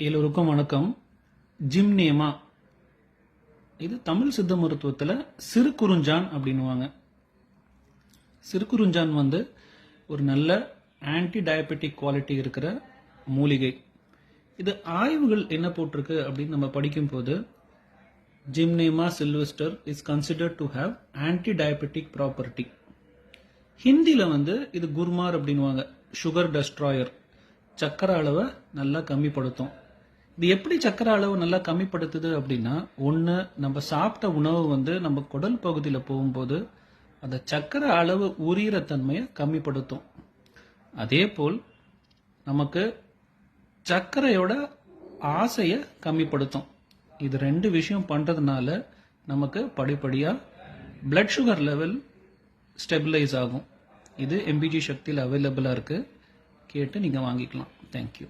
எல்லோருக்கும் வணக்கம். ஜிம்னேமா. இது தமிழ் சித்த மருத்துவத்தில் சிறு குறுஞ்சான் அப்படின்னுவாங்க. சிறு குறுஞ்சான் வந்து ஒரு நல்ல ஆன்டி டயபெட்டிக் குவாலிட்டி இருக்கிற மூலிகை. இது ஆய்வுகள் என்ன போட்டிருக்கு அப்படின்னு நம்ம படிக்கும்போது gymnema sylvestre is considered to have anti diabetic property ஹிந்தியில் வந்து இது குர்மார் அப்படின்வாங்க சுகர் டெஸ்ட்ராயர் சக்கரை அளவை நல்லா கம்மிப்படுத்தும். இது எப்படி சக்கரை அளவு நல்லா கம்மிப்படுத்துது அப்படின்னா ஒன்று நம்ம சாப்பிட்ட உணவு வந்து நம்ம குடல் பகுதியில் போகும்போது அந்த சக்கரை அளவு உரியிற தன்மையை கம்மிப்படுத்தும். அதே போல் நமக்கு சர்க்கரையோட ஆசையை கம்மிப்படுத்தும். இது ரெண்டு விஷயம் பண்ணுறதுனால நமக்கு படிப்படியாக பிளட் சுகர் லெவல் ஸ்டெபிலைஸ் ஆகும். இது எம்பிஜி சக்தியில் அவைலபிளாக இருக்குது கேட்டு நீங்கள் வாங்கிக்கலாம். தேங்க்யூ